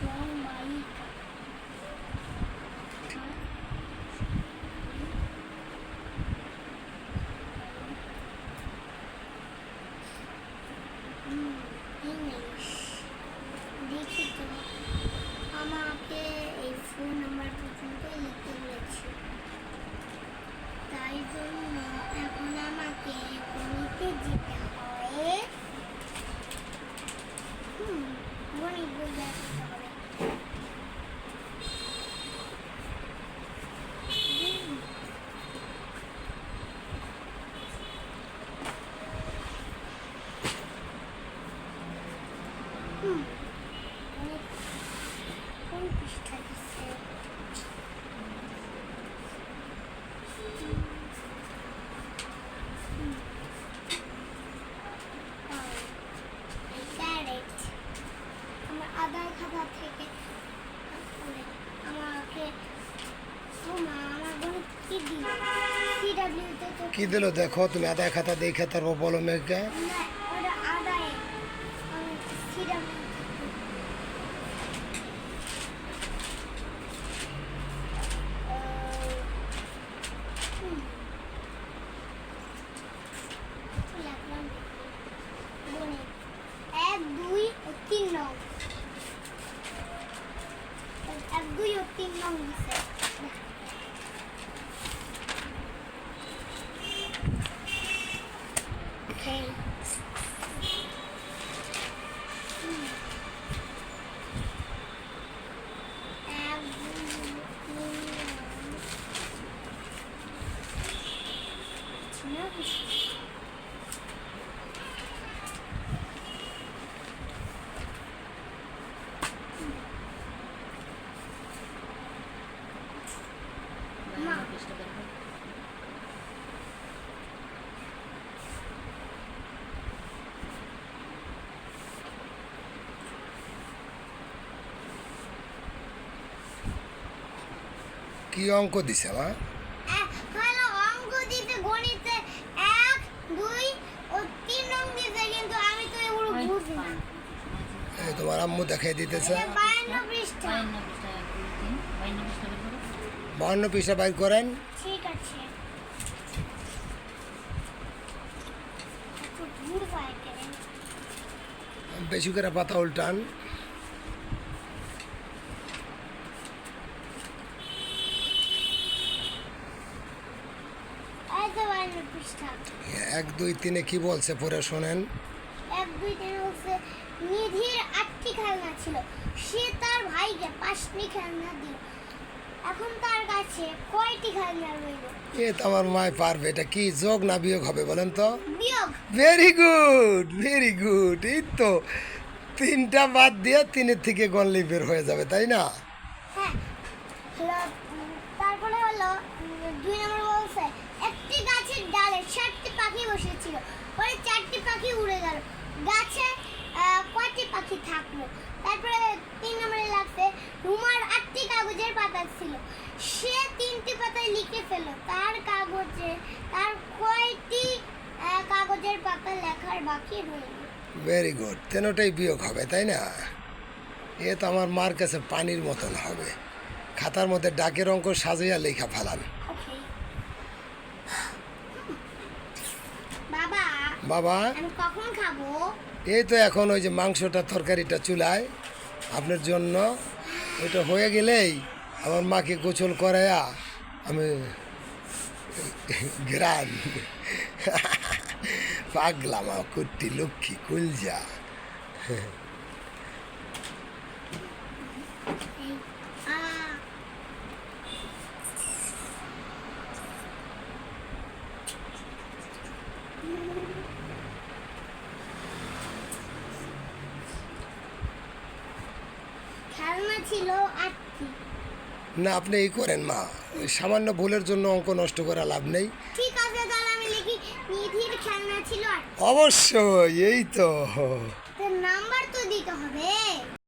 Dengan. কি দিল? দেখো, তুমি আদায় খাতা দেখে তারপর বলো মেঘকে এক, দুই ও তিন নং দিছে। Okay. এক দুই তিন নং মা কি অঙ্ক দিছে মা? অঙ্ক দিতে গণিতে এক দুই ও তিন নং দিতে কিন্তু আমি তো এগুলো বুঝি না। এই তোমার আম্মু দেখাই দিতেছে। পৃষ্ঠা। বাহান্ন পয়সা বাইর করেন। ঠিক আছে। বেশি করে পাতা উল্টান এই তো বায়ান্ন পৃষ্ঠা এক দুই তিনে কি বলছে পরে শোনেন। এক দুই তিন হচ্ছে নিধির আটটি খেলনা ছিল। সে তার ভাইকে পাঁচটি খেলনা দিল। এখন তার কাছে কয়টি খেলনা রইল? এ তো আমার মায় পারবে এটা কি যোগ না বিয়োগ হবে বলেন তো? বিয়োগ। ভেরি গুড ভেরি গুড এই তো তিনটা বাদ দিয়ে তিনের থেকে গনলি বের হয়ে যাবে তাই না? হ্যাঁ। তারপরে হলো, দুই নম্বর বলছে, একটি গাছের ডালে চারটি পাখি বসেছিল। পরে চারটি পাখি উড়ে গেল। গাছে কয়টি পাখি থাকল? তারপরে তিন নম্বরে লাগছে রুমার আটটি কাগজের পাতা ছিল। সে তিনটি পাতায় লিখে ফেলল। তার কাগজে, তার কয়টি কাগজের পাতা লেখার বাকি রইল? ভেরি গুড তেনোটাই বিয়োগ হবে, তাই না? এ তো আমার মার কাছে পানির মতন হবে। খাতার মধ্যে ডাকের অঙ্ক সাজিয়া লেখা ফেলান। বাবা এই তো এখন ওই যে মাংসটা তরকারিটা চুলায়। আপনার জন্য। ওইটা হয়ে গেলেই আমার মাকে গোসল করাইয়া আমি গ্রান পাগলা মা কুট্টি লক্ষ্মী কুলজা আ খেলনা ছিল আটটি। না আপনি এই করেন মা। ওই সামান্য ভুলের জন্য অঙ্ক নষ্ট করা লাভ নেই। ঠিক আছে তাহলে আমি লিখি নিধির খেলনা ছিল আটটি। অবশ্যই এই তো। নাম্বার তো দিতে হবে।